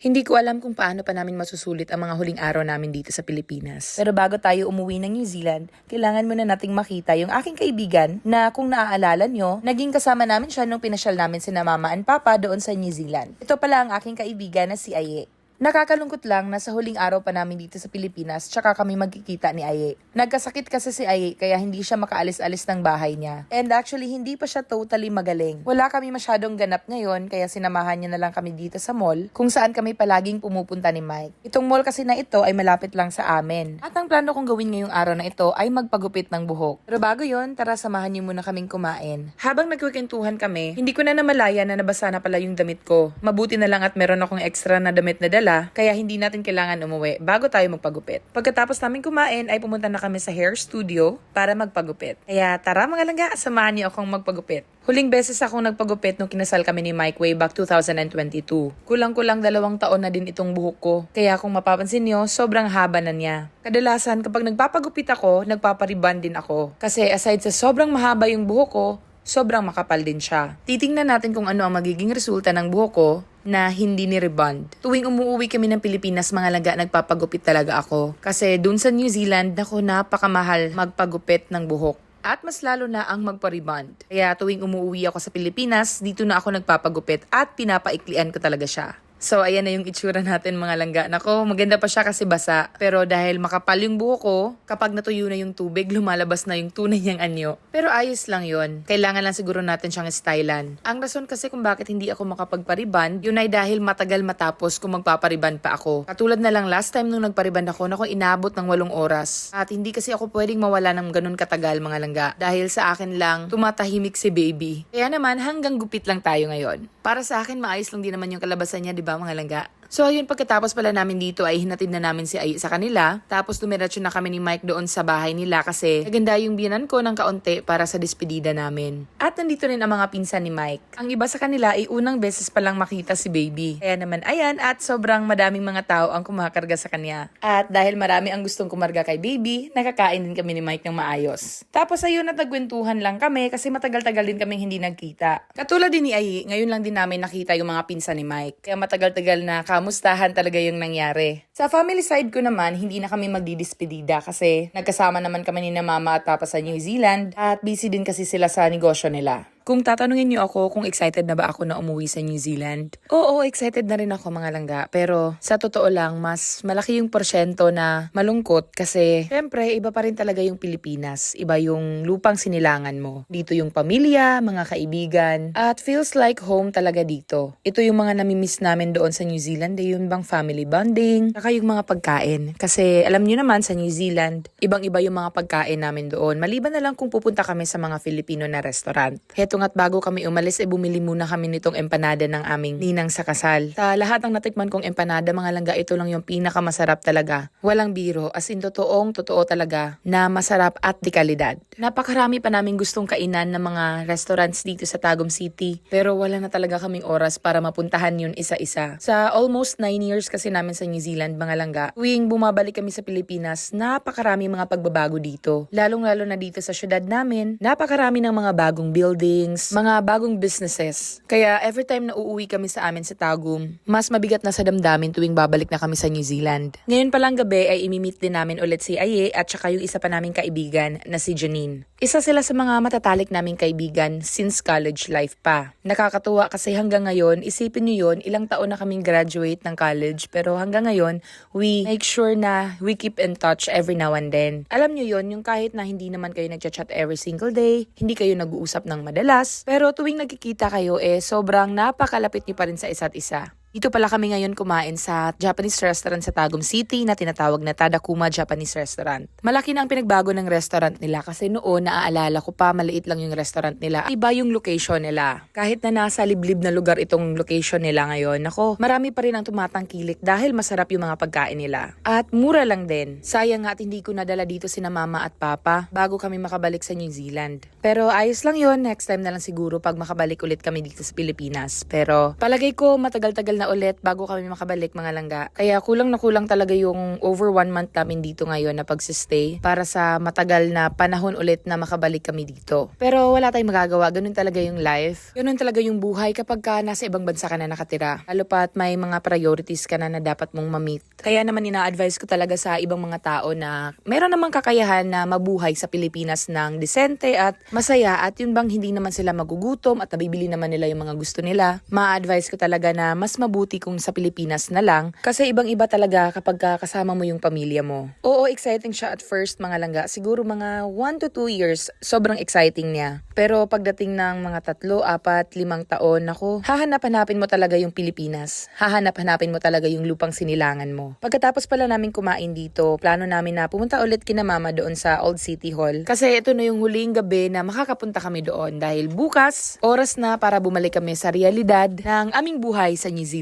Hindi ko alam kung paano pa namin masusulit ang mga huling araw namin dito sa Pilipinas. Pero bago tayo umuwi ng New Zealand, kailangan muna nating makita yung aking kaibigan na kung naaalala nyo, naging kasama namin siya nung pinasyal namin si Mama and Papa doon sa New Zealand. Ito pala ang aking kaibigan na si Aye. Nakakalungkot lang na sa huling araw pa namin dito sa Pilipinas, tsaka kami magkikita ni Aye. Nagkasakit kasi si Aye kaya hindi siya makaalis-alis ng bahay niya. And actually, hindi pa siya totally magaling. Wala kami masyadong ganap ngayon kaya sinamahan niya na lang kami dito sa mall kung saan kami palaging pumupunta ni Mike. Itong mall kasi na ito ay malapit lang sa amin. At ang plano kong gawin ngayong araw na ito ay magpagupit ng buhok. Pero bago yon, tara samahan niyo muna kaming kumain. Habang nagkukwentuhan kami, hindi ko na namalaya na nabasa na pala yung damit ko. Mabuti na lang at meron akong extra na damit na dala kaya hindi natin kailangan umuwi bago tayo magpagupit. Pagkatapos namin kumain ay pumunta na kami sa hair studio para magpagupit. Kaya tara mga langga, samahan niyo akong magpagupit. Huling beses akong nagpagupit nung kinasal kami ni Mike way back 2022. Kulang-kulang dalawang taon na din itong buhok ko. Kaya kung mapapansin niyo, sobrang haba na niya. Kadalasan kapag nagpapagupit ako, nagpapariban din ako. Kasi aside sa sobrang mahaba yung buhok ko, sobrang makapal din siya. Titingnan natin kung ano ang magiging resulta ng buhok ko na hindi ni rebond. Tuwing umuwi kami ng Pilipinas, mga laga, nagpapagupit talaga ako. Kasi dun sa New Zealand, nako napakamahal magpagupit ng buhok. At mas lalo na ang magpa-rebond. Kaya tuwing umuwi ako sa Pilipinas, dito na ako nagpapagupit at pinapaiklian ko talaga siya. So, ayan na yung itsura natin mga langga. Nako, maganda pa siya kasi basa. Pero dahil makapal yung buhok ko, kapag natuyo na yung tubig, lumalabas na yung tunay niyang anyo. Pero ayos lang yon. Kailangan lang siguro natin siyang stylan. Ang rason kasi kung bakit hindi ako makapagpariban, yun ay dahil matagal matapos kung magpapariban pa ako. Katulad na lang last time nung nagpariban ako, nako inabot ng walong oras. At hindi kasi ako pwedeng mawala ng ganun katagal mga langga. Dahil sa akin lang, tumatahimik si baby. Kaya naman, hanggang gupit lang tayo ngayon. Para sa akin, maayos lang din naman yung kalabasan niya, di ba mga langga? So ayun, pagkatapos pala namin dito ay hinatid na namin si Ay sa kanila. Tapos dumiretso na kami ni Mike doon sa bahay nila kasi naganda yung biyanan ko ng kaunti para sa despedida namin. At nandito rin ang mga pinsan ni Mike. Ang iba sa kanila ay unang beses palang makita si baby. Kaya naman ayan at sobrang madaming mga tao ang kumakarga sa kanya. At dahil marami ang gustong kumarga kay baby, nakakain din kami ni Mike ng maayos. Tapos ayun at nagkwentuhan lang kami kasi matagal-tagal din kaming hindi nagkita. Katulad din ni Ay, ngayon lang din namin nakita yung mga pinsan ni Mike. Kaya matagal-tagal na kamustahan talaga yung nangyari. Sa family side ko naman, hindi na kami magdidispedida kasi nagkasama naman kami ni na mama at papa sa New Zealand at busy din kasi sila sa negosyo nila. Kung tatanungin niyo ako kung excited na ba ako na umuwi sa New Zealand, oo, excited na rin ako mga langga. Pero sa totoo lang, mas malaki yung porsyento na malungkot kasi syempre iba pa rin talaga yung Pilipinas. Iba yung lupang sinilangan mo. Dito yung pamilya, mga kaibigan, at feels like home talaga dito. Ito yung mga namimiss namin doon sa New Zealand, eh, yung bang family bonding, saka yung mga pagkain. Kasi alam niyo naman sa New Zealand, ibang-iba yung mga pagkain namin doon. Maliban na lang kung pupunta kami sa mga Filipino na restaurant. Heto nga't bago kami umalis, eh bumili muna kami nitong empanada ng aming ninang sa kasal. Sa lahat ng natikman kong empanada, mga langga, ito lang yung pinakamasarap talaga. Walang biro, as in totoong totoo talaga na masarap at di kalidad. Napakarami pa namin gustong kainan ng mga restaurants dito sa Tagum City, pero wala na talaga kaming oras para mapuntahan yun isa-isa. Sa almost 9 years kasi namin sa New Zealand, mga langga, tuwing bumabalik kami sa Pilipinas, napakarami mga pagbabago dito. Lalong-lalo na dito sa syudad namin, napakarami ng mga bagong buildings, mga bagong businesses. Kaya every time na uuwi kami sa amin sa Tagum, mas mabigat na sa damdamin tuwing babalik na kami sa New Zealand. Ngayon palang gabi ay imimit din namin ulit si Aye at saka yung isa pa naming kaibigan na si Janine. Isa sila sa mga matatalik naming kaibigan since college life pa. Nakakatuwa kasi hanggang ngayon, isipin nyo yun, ilang taon na kaming graduate ng college pero hanggang ngayon, we make sure na we keep in touch every now and then. Alam nyo yun, yung kahit na hindi naman kayo nagchat-chat every single day, hindi kayo nag-uusap ng madalas, pero tuwing nagkikita kayo eh sobrang napakalapit nyo pa rin sa isa't isa. Dito pala kami ngayon kumain sa Japanese restaurant sa Tagum City na tinatawag na Tadakuma Japanese Restaurant. Malaki na ang pinagbago ng restaurant nila kasi noon naaalala ko pa maliit lang yung restaurant nila. Iba yung location nila. Kahit na nasa liblib na lugar itong location nila ngayon, nako, marami pa rin ang tumatangkilik dahil masarap yung mga pagkain nila. At mura lang din. Sayang nga at hindi ko nadala dito sina mama at papa bago kami makabalik sa New Zealand. Pero ayos lang yon next time na lang siguro pag makabalik ulit kami dito sa Pilipinas. Pero palagay ko matagal-tagal na ulit bago kami makabalik mga langga. Kaya kulang na kulang talaga yung over one month namin dito ngayon na pagsistay para sa matagal na panahon ulit na makabalik kami dito. Pero wala tayong magagawa. Ganun talaga yung life. Ganun talaga yung buhay kapag ka nasa ibang bansa ka na nakatira. Lalo pat may mga priorities ka na na dapat mong mamit. Kaya naman ina-advise ko talaga sa ibang mga tao na meron namang kakayahan na mabuhay sa Pilipinas ng disente at masaya at yun bang hindi naman sila magugutom at nabibili naman nila yung mga gusto nila. Ma-advise ko talaga na mas mabuti kung sa Pilipinas na lang kasi ibang-iba talaga kapag ka kasama mo yung pamilya mo. Oo, exciting siya at first mga langga. Siguro mga 1 to 2 years, sobrang exciting niya. Pero pagdating ng mga tatlo, apat, limang taon, ako, hahanap-hanapin mo talaga yung Pilipinas. Hahanap-hanapin mo talaga yung lupang sinilangan mo. Pagkatapos pala namin kumain dito, plano namin na pumunta ulit kina mama doon sa Old City Hall. Kasi ito na yung huling gabi na makakapunta kami doon dahil bukas, oras na para bumalik kami sa realidad ng aming buhay sa New Zealand.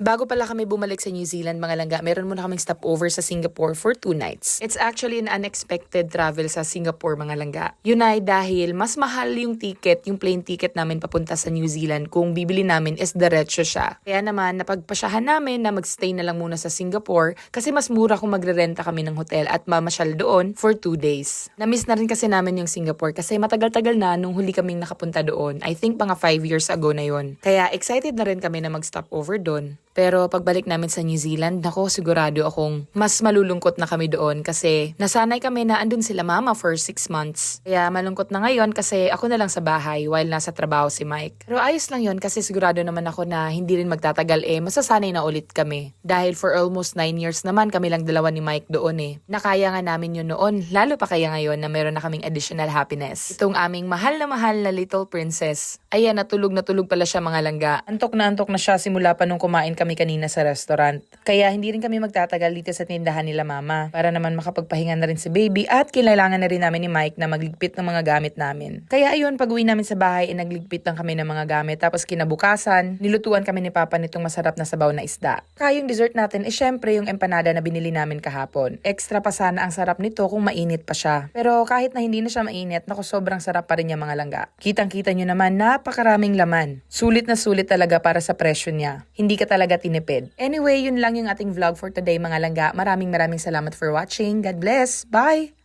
Bago pala kami bumalik sa New Zealand mga langga, meron muna kaming stopover sa Singapore for two nights. It's actually an unexpected travel sa Singapore mga langga. Yun ay dahil mas mahal yung ticket, yung plane ticket namin papunta sa New Zealand kung bibili namin is diretso siya. Kaya naman napagpasyahan namin na magstay na lang muna sa Singapore kasi mas mura kung magrerenta kami ng hotel at mamasyal doon for two days. Namiss na rin kasi namin yung Singapore kasi matagal-tagal na nung huli kaming nakapunta doon. I think mga five years ago na yon. Kaya excited na rin kami na mag-stop over doon. Pero pagbalik namin sa New Zealand, nako sigurado akong mas malulungkot na kami doon kasi nasanay kami na andun sila mama for six months. Kaya malungkot na ngayon kasi ako na lang sa bahay while nasa trabaho si Mike. Pero ayos lang yon kasi sigurado naman ako na hindi rin magtatagal eh masasanay na ulit kami. Dahil for almost nine years naman kami lang dalawa ni Mike doon eh. Nakaya nga namin yun noon, lalo pa kaya ngayon na meron na kaming additional happiness. Itong aming mahal na mahal na little princess. Ayan, natulog na tulog pala siya mga langga. Antok na antok na siya simula pa nung kumain kami kanina sa restaurant. Kaya hindi rin kami magtatagal dito sa tindahan nila mama para naman makapagpahinga na rin si baby at kailangan na rin namin ni Mike na magligpit ng mga gamit namin. Kaya ayun, pag uwi namin sa bahay, eh, nagligpit lang kami ng mga gamit. Tapos kinabukasan, nilutuan kami ni Papa nitong masarap na sabaw na isda. Kaya yung dessert natin, eh syempre yung empanada na binili namin kahapon. Extra pa sana ang sarap nito kung mainit pa siya. Pero kahit na hindi na siya mainit, naku sobrang sarap pa rin niya mga langga. Kitang-kita nyo naman, napakaraming laman. Sulit na sulit talaga para sa presyo niya. Hindi ka talaga tinipid. Anyway, yun lang yung ating vlog for today mga langga. Maraming maraming salamat for watching. God bless. Bye!